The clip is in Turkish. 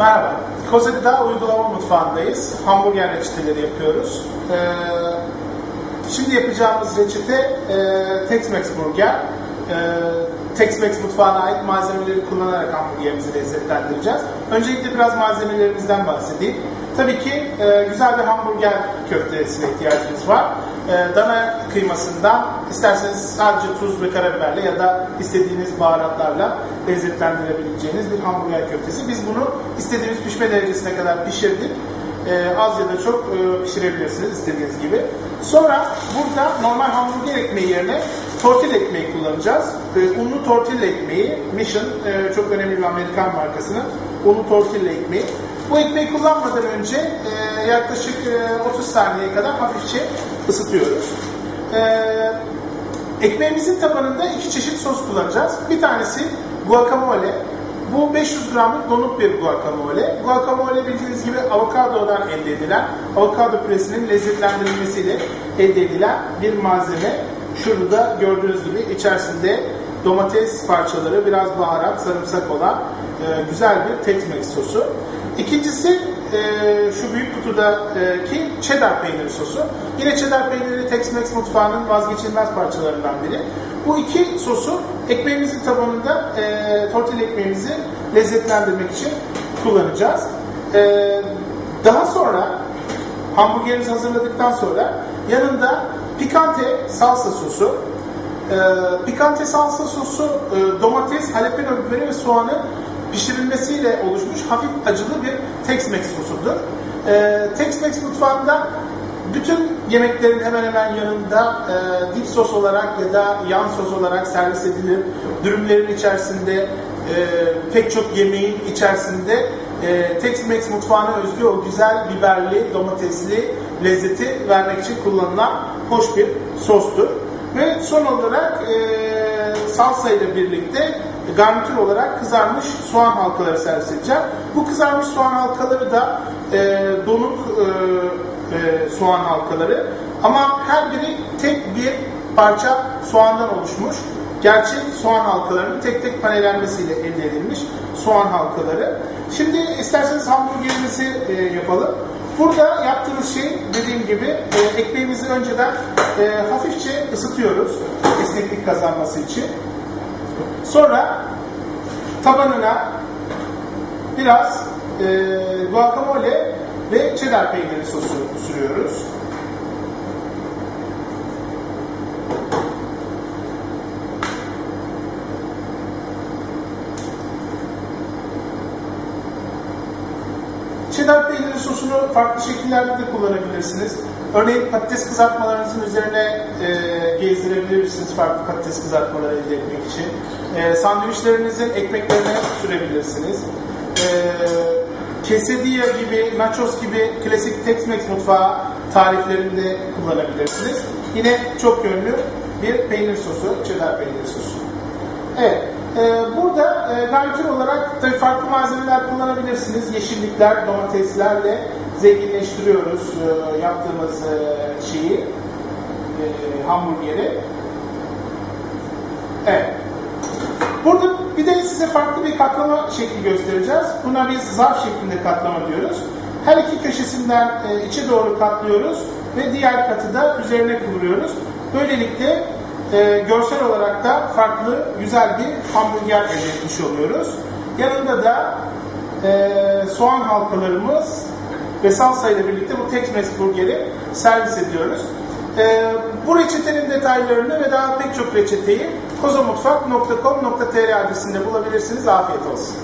Merhaba. Koze'da uygulama mutfağındayız. Hamburger reçeteleri yapıyoruz. Ee, şimdi yapacağımız reçete e, Tex-Mex burger. Ee, Tex-Mex mutfağına ait malzemeleri kullanarak hamburgerimizi lezzetlendireceğiz. Öncelikle biraz malzemelerimizden bahsedeyim. Tabii ki e, güzel bir hamburger köftesine ihtiyacımız var. E, dana kıymasından isterseniz sadece tuz ve karabiberle ya da istediğiniz baharatlarla lezzetlendirebileceğiniz bir hamburger köftesi. Biz bunu istediğimiz pişme derecesine kadar pişirdik. E, az ya da çok e, pişirebilirsiniz istediğiniz gibi. Sonra burada normal hamburger ekmeği yerine tortilla ekmeği kullanacağız. Unlu tortilla ekmeği, Mission e, çok önemli bir Amerikan markasının unlu tortilla ekmeği. Bu ekmeği kullanmadan önce e, yaklaşık e, 30 saniye kadar hafifçe ısıtıyoruz. E, ekmeğimizin tabanında iki çeşit sos kullanacağız. Bir tanesi guacamole. Bu 500 gramlık donuk bir guacamole. Guacamole bildiğiniz gibi avokadodan elde edilen, avokado püresinin lezzetlendirilmesiyle elde edilen bir malzeme. Şurada gördüğünüz gibi içerisinde domates parçaları, biraz baharat, sarımsak olan e, güzel bir Tex-Mex sosu. İkincisi e, şu büyük kutudaki cheddar peyniri sosu. Yine cheddar peyniri Tex-Mex mutfağının vazgeçilmez parçalarından biri. Bu iki sosu ekmeğimizin tabanında e, tortilla ekmeğimizi lezzetlendirmek için kullanacağız. E, daha sonra hamburgerimizi hazırladıktan sonra yanında pikante salsa sosu, e, pikante salsa sosu e, domates, jalapeno biberi ve soğanı pişirilmesiyle oluşmuş hafif acılı bir Tex-Mex sosudur. E, Tex-Mex mutfağında bütün yemeklerin hemen hemen yanında e, dip sos olarak ya da yan sos olarak servis edilir. Dürümlerin içerisinde e, pek çok yemeğin içerisinde e, Tex-Mex mutfağına özgü o güzel biberli, domatesli lezzeti vermek için kullanılan hoş bir sostur. Ve son olarak e, salsa ile birlikte garnitür olarak kızarmış soğan halkaları servis edeceğim. Bu kızarmış soğan halkaları da e, donuk e, e, soğan halkaları ama her biri tek bir parça soğandan oluşmuş. Gerçek soğan halkalarının tek tek panellenmesiyle elde edilmiş soğan halkaları. Şimdi isterseniz hamburgerimizi e, yapalım. Burada yaptığımız şey dediğim gibi e, ekmeğimizi önceden e, hafifçe ısıtıyoruz esneklik kazanması için. Sonra tabanına biraz e, guacamole ve cheddar peyniri sosu sürüyoruz. Cheddar peyniri sosunu farklı şekillerde de kullanabilirsiniz. Örneğin patates kızartmalarınızın üzerine e, gezdirebilirsiniz farklı patates kızartmaları elde etmek için. E, sandviçlerinizin ekmeklerine sürebilirsiniz. E, quesadilla gibi, nachos gibi klasik Tex-Mex mutfağı tariflerinde kullanabilirsiniz. Yine çok yönlü bir peynir sosu, cheddar peynir sosu. Evet, e, e, garnitür olarak tabii farklı malzemeler kullanabilirsiniz. Yeşillikler, domateslerle zenginleştiriyoruz e, yaptığımız e, şeyi, e, hamburgeri. Evet. Burada bir de size farklı bir katlama şekli göstereceğiz. Buna biz zarf şeklinde katlama diyoruz. Her iki köşesinden içe doğru katlıyoruz ve diğer katı da üzerine kıvırıyoruz. Böylelikle e, görsel olarak da farklı, güzel bir hamburger elde etmiş oluyoruz. Yanında da e, soğan halkalarımız ve salsa ile birlikte bu Tex-Mex burgeri servis ediyoruz. E, bu reçetenin detaylarını ve daha pek çok reçeteyi kozomutfak.com.tr adresinde bulabilirsiniz. Afiyet olsun.